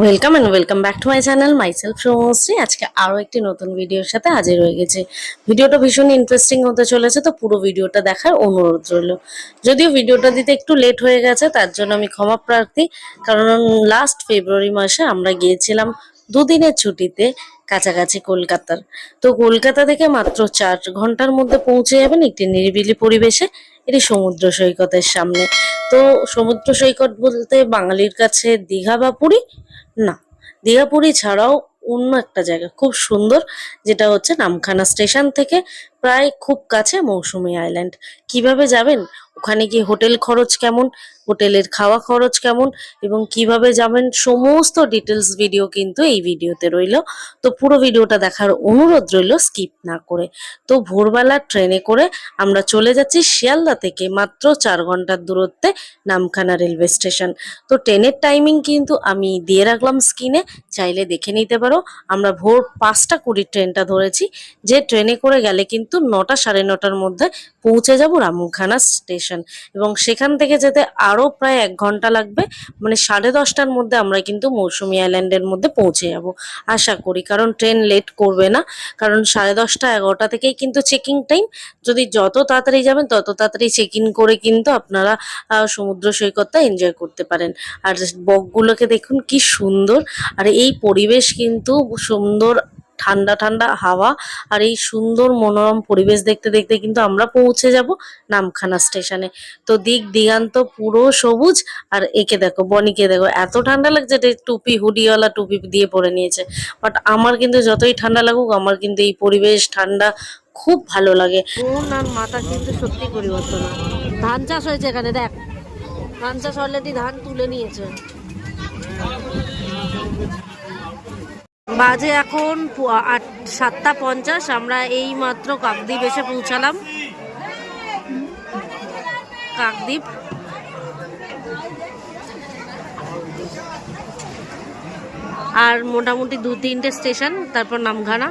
Welcome and welcome back to my channel myself Samashri আজকে আরও একটি নতুন ভিডিওর সাথে হাজির হয়ে গেছে। ভিডিওটা ভীষণ ইন্টারেস্টিং হতে চলেছে, তো পুরো ভিডিওটা দেখার অনুরোধ রইল। যদিও ভিডিওটা দিতে একটু লেট হয়ে গেছে, তার জন্য আমি ক্ষমা প্রার্থী। কারণ লাস্ট ফেব্রুয়ারি মাসে আমরা গিয়েছিলাম দুদিনের ছুটিতে কাছাকাছি কলকাতার। তো কলকাতা থেকে মাত্র চার ঘণ্টার মধ্যে পৌঁছে যাবেন একটি নিরিবিলি পরিবেশে, এটি সমুদ্র সৈকতের সামনে। তো সমুদ্র সৈকত বলতে বাঙালির কাছে দীঘা বা পুরী? না। দীঘা পুরী ছাড়াও অন্য একটা জায়গা খুব সুন্দর, যেটা হচ্ছে নামখানা স্টেশন থেকে প্রায় খুব কাছে মৌসুমি আইল্যান্ড। কীভাবে যাবেন? ওখানে গিয়ে হোটেল খরচ কেমন? হোটেলের খাওয়া খরচ কেমন? এবং কীভাবে যাবেন? সমস্ত ডিটেলস ভিডিও কিন্তু এই ভিডিওতে রইল। তো পুরো ভিডিওটা দেখার অনুরোধ রইল স্কিপ না করে। তো ভোরবেলা ট্রেনে করে আমরা চলে যাচ্ছি শিয়ালদা থেকে মাত্র চার ঘণ্টার দূরত্বে নামখানা রেলওয়ে স্টেশন তো ট্রেনের টাইমিং কিন্তু আমি দিয়ে রাখলাম স্ক্রিনে চাইলে দেখে নিতে পারো। আমরা ভোর পাঁচটা কুড়ির ট্রেনটা ধরেছি, যে ট্রেনে করে গেলে কিন্তু নটা সাড়ে নটার মধ্যে পৌঁছে যাব রামখানা স্টেশন। এবং সেখান থেকে যেতে আরও প্রায় এক ঘণ্টা লাগবে মানে সাড়ে দশটার মধ্যে আমরা কিন্তু মৌসুমী আইল্যান্ডের মধ্যে পৌঁছে যাব, আশা করি। কারণ ট্রেন লেট করবে না, কারণ সাড়ে দশটা এগারোটা থেকেই কিন্তু চেকিং টাইম। যদি যত তাড়াতাড়ি যাবেন, তত তাড়াতাড়ি চেক ইন করে কিন্তু আপনারা সমুদ্র সৈকতটা এনজয় করতে পারেন। আর বকগুলোকে দেখুন কি সুন্দর, আর এই পরিবেশ কিন্তু সুন্দর ঠান্ডা ঠান্ডা হাওয়া আর এই সুন্দর মনোরম পরিবেশ দেখতে দেখতে কিন্তু আমরা পৌঁছে যাব নামখানা স্টেশনে। তো দিক দিগান্ত পুরো সবুজ আর একে দেখো, বনিকে দেখো, এত ঠান্ডা লাগছে যে টুপি, হুডিওয়ালা টুপি দিয়ে পরে নিয়েছে। বাট আমার কিন্তু যতই ঠান্ডা লাগুক, আমার কিন্তু এই পরিবেশ ঠান্ডা খুব ভালো লাগে। মন আর মাথা কিন্তু সত্যি পরিবর্তন। ধান চাষ হয়েছে এখানে, দেখ। ধান চাষ অলরেডি ধান তুলে নিয়েছে। বাজে এখন সাতটা পঞ্চাশ, আমরা এই মাত্র কাকদ্বীপ এসে পৌঁছালাম। কাকদ্বীপ। আর মোটামুটি দু, তিনটে স্টেশন, তারপর নামখানা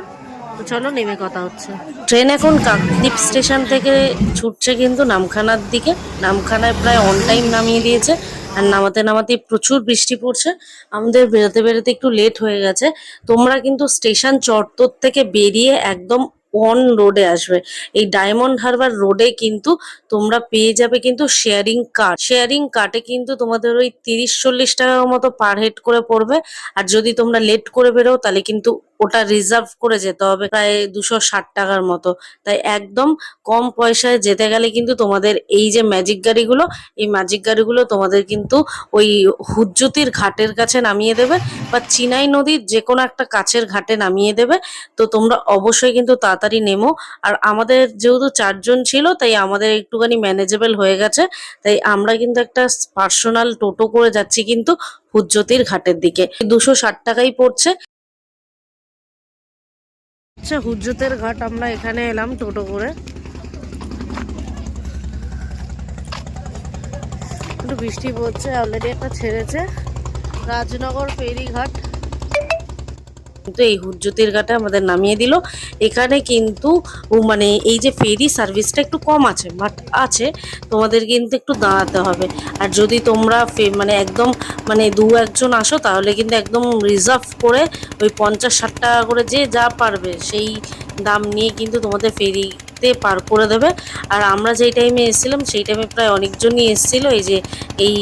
তো চলো, নেমে কথা হচ্ছে। ট্রেন এখন কাকদ্বীপ স্টেশন থেকে ছুটছে কিন্তু নামখানার দিকে। নামখানায় প্রায় অন টাইম নামিয়ে দিয়েছে। আর নামাতে নামাতে প্রচুর বৃষ্টি পড়ছে। আমাদের বেরোতে বেরোতে একটু লেট হয়ে গেছে। তোমরা কিন্তু স্টেশন চত্বর থেকে বেরিয়ে একদম অন রোডে আসবে। এই ডায়মন্ড হারবার রোডে কিন্তু তোমরা পেয়ে যাবে কিন্তু শেয়ারিং কার্ট শেয়ারিং কার্টে কিন্তু তোমাদের ওই তিরিশ চল্লিশ টাকার মতো পার হেড করে পড়বে। আর যদি তোমরা লেট করে বেরো তাহলে কিন্তু ওটা রিজার্ভ করে যেতে হবে প্রায় দুশো ষাট টাকার মতো। তাই একদম কম পয়সায় যেতে গেলে কিন্তু তোমাদের এই যে ম্যাজিক গাড়িগুলো, এই ম্যাজিক গাড়িগুলো তোমাদের কিন্তু ওই হুজ্জুতির ঘাটের কাছে নামিয়ে দেবে বা চিনাই নদীর যে কোনো একটা কাছের ঘাটে নামিয়ে দেবে। তো তোমরা অবশ্যই কিন্তু তাড়াতাড়ি নেমো। আর আমাদের যেহেতু চারজন ছিল, তাই আমাদের একটুখানি ম্যানেজেবল হয়ে গেছে। তাই আমরা কিন্তু একটা পার্সোনাল টোটো করে যাচ্ছি কিন্তু হুজ্জতির ঘাটের দিকে। দুশো ষাট টাকাই পড়ছে। আচ্ছা হুজ্জতের ঘাট, আমরা এখানে এলাম টোটো করে। একটু বৃষ্টি পড়ছে অলরেডি একটা ছেড়েছে। রাজনগর ফেরিঘাট। কিন্তু এই হুজ্জতির ঘাটে আমাদের নামিয়ে দিল। এখানে কিন্তু মানে এই যে ফেরি সার্ভিসটা একটু কম আছে, বাট আছে, তোমাদের কিন্তু একটু দাঁড়াতে হবে। আর যদি তোমরা মানে একদম মানে দু একজন আসো, তাহলে কিন্তু একদম রিজার্ভ করে ওই পঞ্চাশ ষাট টাকা করে যে যা পারবে, সেই দাম নিয়ে কিন্তু তোমাদের ফেরিতে পার করে দেবে। আর আমরা যেই টাইমে এসেছিলাম, সেই টাইমে প্রায় অনেকজনই এসেছিল। এই যে, এই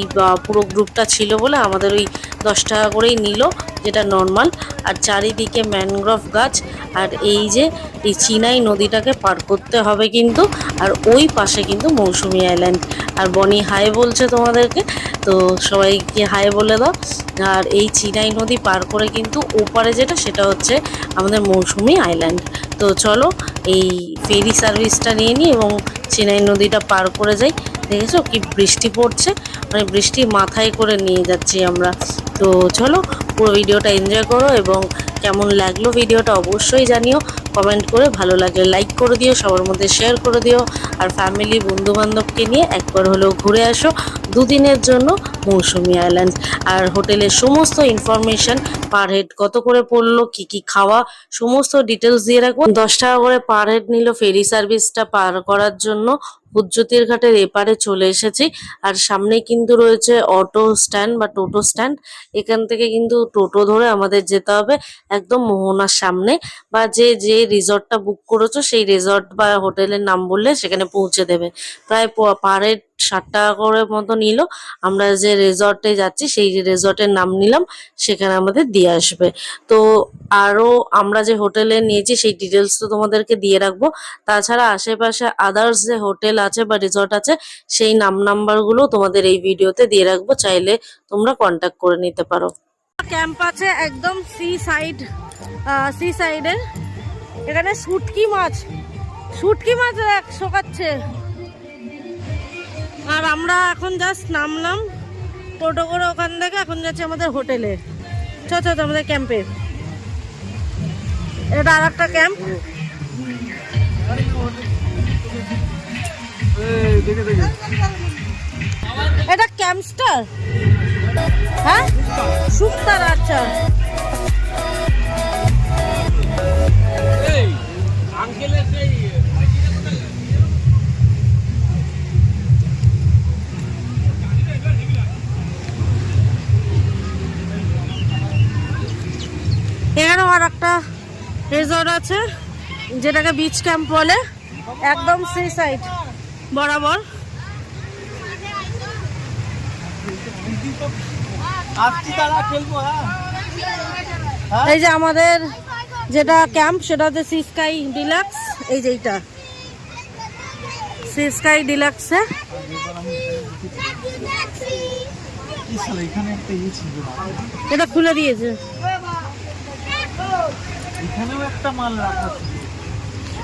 পুরো গ্রুপটা ছিল বলে আমাদের ওই দশ টাকা করেই নিল, যেটা নর্মাল আর চারিদিকে ম্যানগ্রোভ গাছ। আর এই যে, এই চিনাই নদীটাকে পার করতে হবে কিন্তু। আর ওই পাশে কিন্তু মৌসুমী আইল্যান্ড আর বনি হাই বলছে তোমাদেরকে, তো সবাইকে হাই বলে দাও। আর এই চিনাই নদী পার করে কিন্তু ওপারে যেটা, সেটা হচ্ছে আমাদের মৌসুমি আইল্যান্ড তো চলো, এই ফেরি সার্ভিসটা নিয়ে নিই এবং চেনাই নদীটা পার করে যাই। দেখেছ কি বৃষ্টি পড়ছে? মানে বৃষ্টি মাথায় করে নিয়ে যাচ্ছি আমরা। তো চলো পুরো ভিডিওটা এনজয় করো এবং কেমন লাগল ভিডিওটা অবশ্যই জানিও। কমেন্ট করে ভালো লাগলে লাইক করে দিও, সবার মধ্যে শেয়ার করে দিও। আর ফ্যামিলি বন্ধু বান্ধবকে নিয়ে একবার হলেও ঘুরে আসো দুদিনের জন্য মৌসুমি আইল্যান্ড আর হোটেলের সমস্ত ইনফরমেশন পার হেড কত করে পড়ল, কি কি খাওয়া, সমস্ত ডিটেলস দিয়ে রাখব। দশ টাকা করে পার হেড নিল ফেরি সার্ভিসটা পার করার জন্য। উজ্জ্যোতির ঘাটের এপারে চলে এসেছি। আর সামনে কিন্তু রয়েছে অটো স্ট্যান্ড বা টোটো স্ট্যান্ড এখান থেকে কিন্তু টোটো ধরে আমাদের যেতে হবে। একদম মোহনার সামনে বা যে যে রিসর্টটা বুক করেছ সেই রিসর্ট বা হোটেলের নাম বললে সেখানে পৌঁছে দেবে। প্রায় পার হেড ষাট টাকা করে মতো নিল। আমরা যে রিসর্টে যাচ্ছি সেই রিসর্টের নাম নিলাম, সেখানে আমাদের দিয়ে আসবে। তো আরও আমরা যে হোটেলে নিয়েছি সেই ডিটেলস তো তোমাদেরকে দিয়ে রাখব। তাছাড়া আশেপাশে আদার্স যে হোটেল আছে বা রিসর্ট আছে, সেই নাম নাম্বারগুলো তোমাদের এই ভিডিওতে দিয়ে রাখব। চাইলে তোমরা কন্ট্যাক্ট করে নিতে পারো। ক্যাম্প আছে একদম সি সাইড সি সাইডে এখানে শুটকি মাছ শুটকি মাছ শোকাচ্ছে আর আমরা এখন জাস্ট নামলাম টোটো করে ওখান থেকে এখন যাচ্ছি আমাদের হোটেলে। চ চ, আমাদের ক্যাম্পে। এটা আর একটা ক্যাম্প এটা ক্যাম্পস্টার? হ্যাঁ? শুক্তার আচ্ছা এখানেও আর একটা রিসর্ট আছে যেটাকে বিচ ক্যাম্প বলে। একদম সি সাইড বরাবর আসছি তারা খেলব হ্যাঁ এই যে আমাদের যেটা ক্যাম্প সেটা হচ্ছে সি স্কাই ডিলাক্স এই যে এইটা। সি স্কাই ডিলাক্সে এটা খুলে দিয়েছে।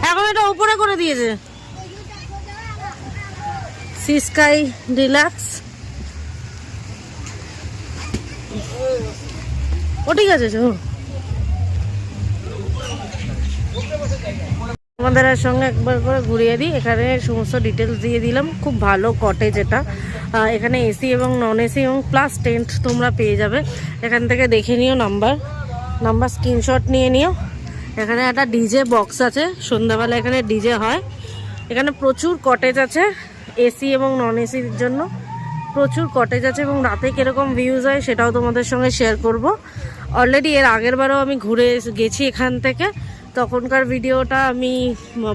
এখন এটা উপরে করে দিয়েছে। সি স্কাই ডিলাক্স ও ঠিক আছে চো আমাদের সঙ্গে একবার করে ঘুরিয়ে দিই। এখানে সমস্ত ডিটেলস দিয়ে দিলাম। খুব ভালো কটেজ এটা। এখানে এসি এবং নন এসি এবং প্লাস টেন্ট তোমরা পেয়ে যাবে। এখান থেকে দেখে নিও নাম্বার নাম্বার স্ক্রিনশট নিয়ে নিও। এখানে একটা ডিজে বক্স আছে। সন্ধ্যাবেলা এখানে ডিজে হয়। এখানে প্রচুর কটেজ আছে। এসি এবং নন এসির জন্য। প্রচুর কটেজ আছে এবং রাতে কীরকম ভিউজ হয় সেটাও তোমাদের সঙ্গে শেয়ার করব। অলরেডি এর আগের বারও আমি ঘুরে গেছি এখান থেকে। তখনকার ভিডিওটা আমি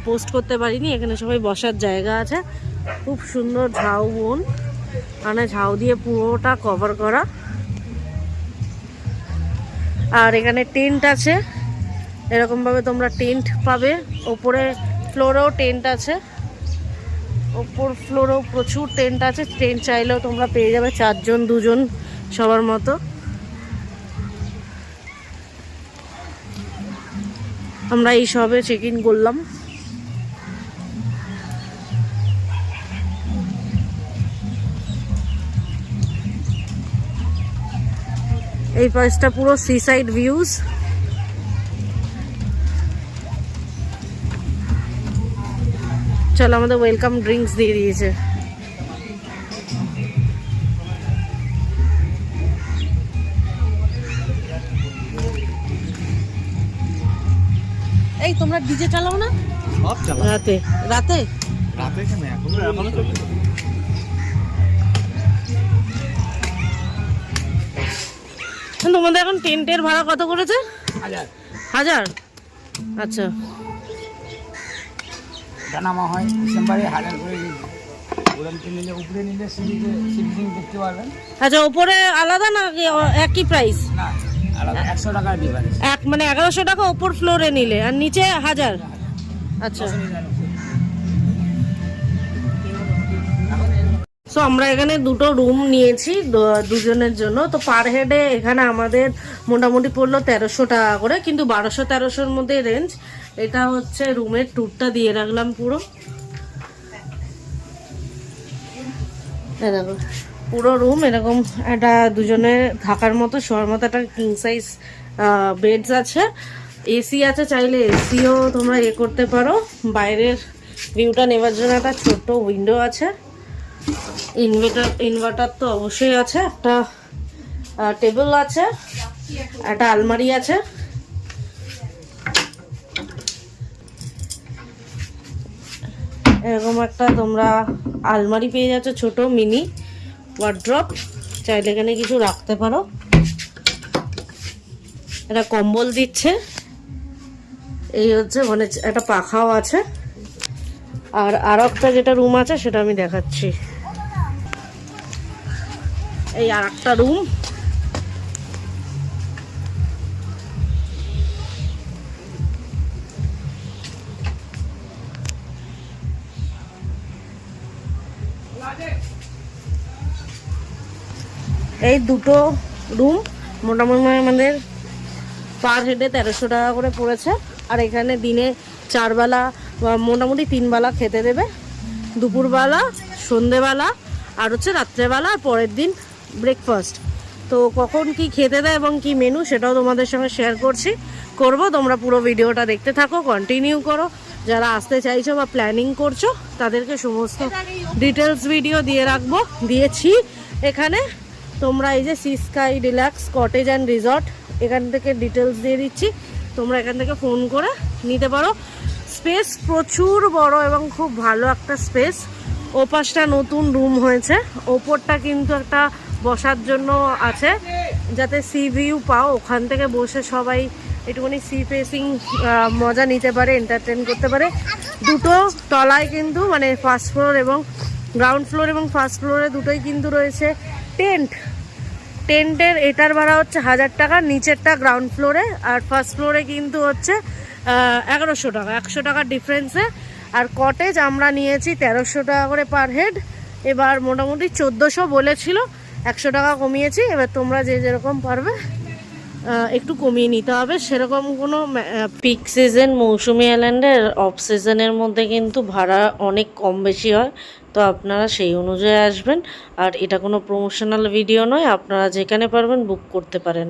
পোস্ট করতে পারিনি। এখানে সবাই বসার জায়গা আছে। খুব সুন্দর ঝাউ বন। মানে ঝাউ দিয়ে পুরোটা কভার করা। আর এখানে টেন্ট আছে। এরকমভাবে তোমরা টেন্ট পাবে। ওপরে ফ্লোরেও টেন্ট আছে। ওপর ফ্লোরেও প্রচুর টেন্ট আছে। টেন্ট চাইলেও তোমরা পেয়ে যাবে চারজন, দুজন সবার মতো। আমরা এই সবে চেক ইন করলাম। এই পাশটা পুরো সি সাইড ভিউজ চলো আমাদের ওয়েলকাম ড্রিঙ্কস দিয়ে দিয়েছে। এই তোমরা ডিজে চালাও না? রাতে। রাতে? রাতে কেন? এখন তোমাদের এখন টেন্টের ভাড়া কত করেছে? হাজার। হাজার? আচ্ছা। জানামা হয় ডিসেম্বরে হাজার করে উড়ানতে নিলে উপরে নিলে সিঁড়িতে সিঁড়ি দেখতে পারবেন। আচ্ছা আলাদা না একই প্রাইস না আলাদা। একশো টাকার ডিফারেন্স এক মানে এগারোশো টাকা ওপর ফ্লোরে নিলে আর নিচে হাজার? আচ্ছা। সো আমরা এখানে দুটো রুম নিয়েছি দুজনের জন্য। তো পার হেডে এখানে আমাদের মোটামুটি পড়ল তেরোশো টাকা করে কিন্তু বারোশো তেরোশোর মধ্যে রেঞ্জ এটা হচ্ছে রুমের ট্যুরটা দিয়ে রাখলাম পুরো। পুরো রুম এরকম একটা দুজনে থাকার মতো, শোয়ার মতো একটা কিং সাইজ বেডস আছে। এসি আছে, চাইলে এসিও তোমরা এ করতে পারো। বাইরের ভিউটা নেবার জন্য একটা ছোট্ট উইন্ডো আছে। ইনভার্টার ইনভার্টার তো অবশ্যই আছে। একটা টেবিল আছে। একটা আলমারি আছে। এরকম একটা তোমরা আলমারি পেয়ে যাচ্ছ, ছোট মিনি ওয়ার্ড্রপ চাইলে এখানে কিছু রাখতে পারো। একটা কম্বল দিচ্ছে। এই হচ্ছে মানে একটা পাখাও আছে। আর আর একটা যেটা রুম আছে, সেটা আমি দেখাচ্ছি। এই আর একটা রুম এই দুটো রুম মোটামুটি আমাদের পার হেডে তেরোশো টাকা করে পড়েছে। আর এখানে দিনে চারবেলা মোটামুটি তিনবেলা খেতে দেবে। দুপুরবেলা, সন্ধেবেলা, আর হচ্ছে রাত্রেবেলা, আর পরের দিন ব্রেকফাস্ট তো কখন কি খেতে দেয় এবং কি মেনু সেটাও তোমাদের সঙ্গে শেয়ার করছি। করব, তোমরা পুরো ভিডিওটা দেখতে থাকো কন্টিনিউ করো। যারা আসতে চাইছো বা প্ল্যানিং করছ, তাদেরকে সমস্ত ডিটেলস ভিডিও দিয়ে রাখব। দিয়েছি এখানে। তোমরা এই যে sea sky relax cottage and resort এখান থেকে ডিটেলস দিয়ে দিচ্ছি। তোমরা এখান থেকে ফোন করে নিতে পারো। স্পেস প্রচুর বড় এবং খুব ভালো একটা স্পেস ওপাশটা নতুন রুম হয়েছে। ওপরটা কিন্তু একটা বসার জন্য আছে। যাতে সি ভিউ পাও, ওখান থেকে বসে সবাই একটুখানি সি ফেসিং মজা নিতে পারে এন্টারটেন করতে পারে। দুটো তলায় কিন্তু মানে ফার্স্ট ফ্লোর এবং গ্রাউন্ড ফ্লোর এবং ফার্স্ট ফ্লোরে দুটোই কিন্তু রয়েছে। টেন্ট টেন্টের এটার ভাড়া হচ্ছে হাজার টাকা, নিচেরটা গ্রাউন্ড ফ্লোরে আর ফার্স্ট ফ্লোরে কিন্তু হচ্ছে এগারোশো টাকা, একশো টাকার ডিফারেন্সে আর কটেজ আমরা নিয়েছি তেরোশো টাকা করে পার হেড এবার মোটামুটি চোদ্দোশো বলেছিল, একশো টাকা কমিয়েছি, এবার তোমরা যে যেরকম পারবে একটু কমিয়ে নিতে হবে। সেরকম কোনো পিক সিজন মৌসুমি আইল্যান্ডের অফ সিজনের মধ্যে কিন্তু ভাড়া অনেক কম বেশি হয়। তো আপনারা সেই অনুযায়ী আসবেন। আর এটা কোনো প্রমোশনাল ভিডিও নয়, আপনারা যেখানে পারবেন বুক করতে পারেন।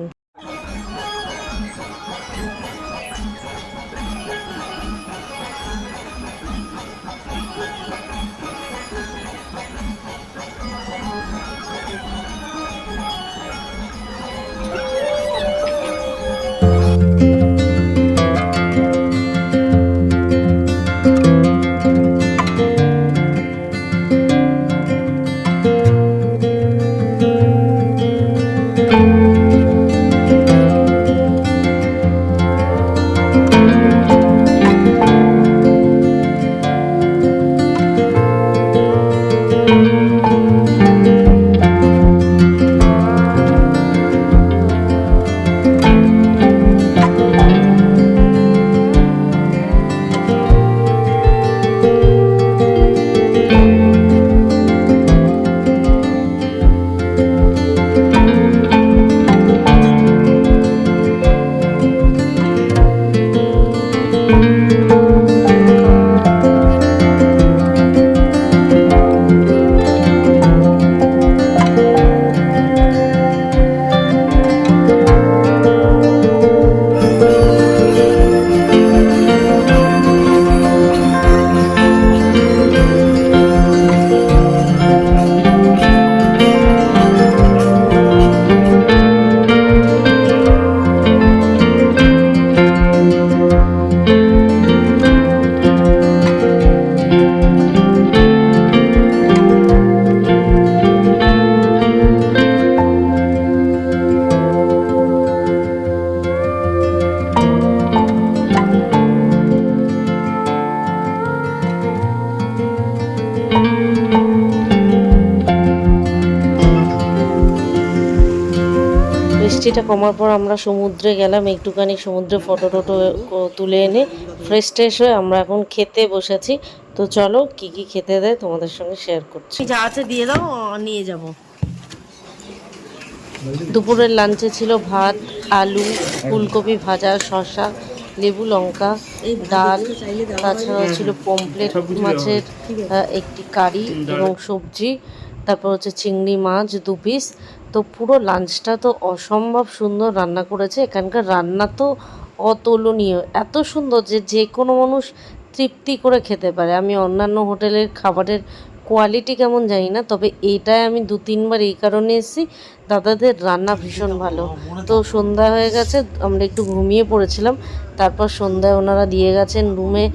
বৃষ্টিটা কমার পর আমরা সমুদ্রে গেলাম একটুখানি সমুদ্রে ফটো টটো তুলে এনে ফ্রেশ ট্রেশ হয়ে আমরা এখন খেতে বসেছি। তো চলো কি কি খেতে দেয় তোমাদের সঙ্গে শেয়ার করছি। যা আছে দিয়ে দাও নিয়ে যাব। দুপুরের লাঞ্চে ছিল ভাত আলু ফুলকপি ভাজা শসা লেবু লঙ্কা ডাল তাছাড়াও ছিল পমপ্লেট মাছের একটি কারি এবং সবজি তারপর হচ্ছে চিংড়ি মাছ দু পিস তো পুরো লাঞ্চটা তো অসম্ভব সুন্দর রান্না করেছে। এখানকার রান্না তো অতুলনীয়। এত সুন্দর যে যে কোনো মানুষ তৃপ্তি করে খেতে পারে। আমি অন্যান্য হোটেলের খাবারের কোয়ালিটি কেমন জানি না তবে এটাই আমি দু তিনবার এই কারণে এসেছি। দাদাদের রান্না ভীষণ ভালো। তো সন্ধ্যা হয়ে গেছে আমরা একটু ঘুমিয়ে পড়েছিলাম। তারপর সন্ধ্যায় ওনারা দিয়ে গেছেন রুমে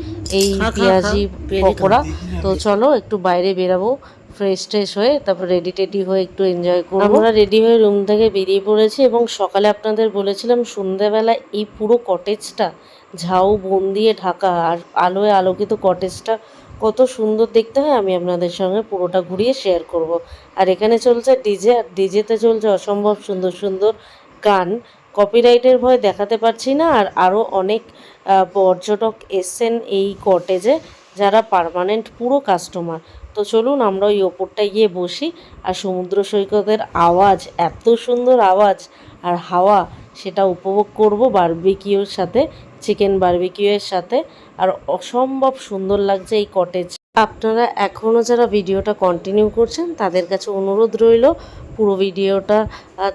এই পেঁয়াজি। পকোড়া। তো চলো একটু বাইরে বেরাবো। ফ্রেশ ট্রেশ হয়ে তারপর রেডি টেডি হয়ে একটু এনজয় করব। আমরা রেডি হয়ে রুম থেকে বেরিয়ে পড়েছি এবং সকালে আপনাদের বলেছিলাম সন্ধ্যাবেলা এই পুরো কটেজটা ঝাউ, বন দিয়ে ঢাকা আর আলোয় আলোকিত কটেজটা কত সুন্দর দেখতে হয়, আমি আপনাদের সঙ্গে পুরোটা ঘুরিয়ে শেয়ার করব। আর এখানে চলছে ডিজে আর ডিজেতে চলছে অসম্ভব সুন্দর সুন্দর গান। কপিরাইটের ভয় দেখাতে পারছি না, আর আরও অনেক পর্যটক এসছেন এই কটেজে যারা পার্মানেন্ট পুরো কাস্টমার তো চলুন আমরা ওই ওপরটায় গিয়ে বসি। আর সমুদ্র সৈকতের আওয়াজ, এত সুন্দর আওয়াজ আর হাওয়া, সেটা উপভোগ করব বারবিকিউর সাথে চিকেন বারবিকিউয়ের সাথে। আর অসম্ভব সুন্দর লাগছে এই কটেজ আপনারা এখনও যারা ভিডিওটা কন্টিনিউ করছেন, তাদের কাছে অনুরোধ রইল, পুরো ভিডিওটা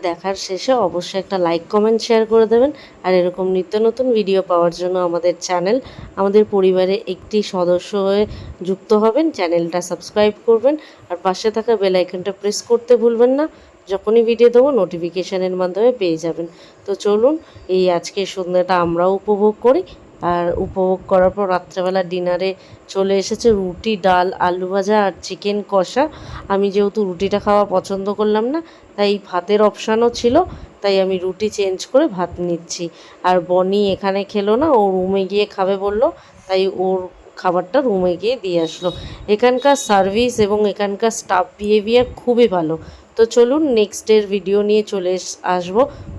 দেখার শেষে অবশ্যই একটা লাইক কমেন্ট শেয়ার করে দেবেন। আর এরকম নিত্য নতুন ভিডিও পাওয়ার জন্য আমাদের চ্যানেল আমাদের পরিবারে একটি সদস্য হয়ে যুক্ত হবেন চ্যানেলটা সাবস্ক্রাইব করবেন। আর পাশে থাকা বেল আইকনটা প্রেস করতে ভুলবেন না, যখনই ভিডিও দেবো নোটিফিকেশানের মাধ্যমে পেয়ে যাবেন। তো চলুন, এই আজকের সন্ধ্যাটা আমরাও উপভোগ করি। আর উপভোগ করার পর রাত্রেবেলা ডিনারে চলে এসেছে রুটি, ডাল, আলু ভাজা আর চিকেন কষা। আমি যেহেতু রুটিটা খাওয়া পছন্দ করলাম না, তাই ভাতের অপশানও ছিল, তাই আমি রুটি চেঞ্জ করে ভাত নিচ্ছি। আর বনি এখানে খেলো না, ও রুমে গিয়ে খাবে বলল, তাই ওর খাবারটা রুমে গিয়ে দিয়ে আসলো। এখানকার সার্ভিস এবং এখানকার স্টাফ বিহেভিয়ার খুবই ভালো। তো চলুন নেক্সট ডের ভিডিও নিয়ে চলে আসব।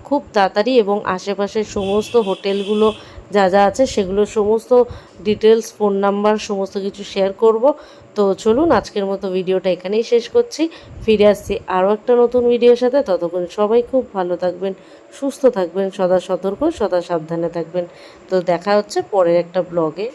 খুব তাড়াতাড়ি এবং আশেপাশের সমস্ত হোটেলগুলো যা যা আছে সেগুলো সমস্ত ডিটেলস ফোন নাম্বার সমস্ত কিছু শেয়ার করব। তো চলুন আজকের মতো ভিডিওটা এখানেই শেষ করছি। ফিরে আসছি আরও একটা নতুন ভিডিওর সাথে। ততক্ষণ সবাই খুব ভালো থাকবেন, সুস্থ থাকবেন, সদা সতর্ক, সদা সাবধানে থাকবেন। তো দেখা হচ্ছে পরের একটা ব্লগে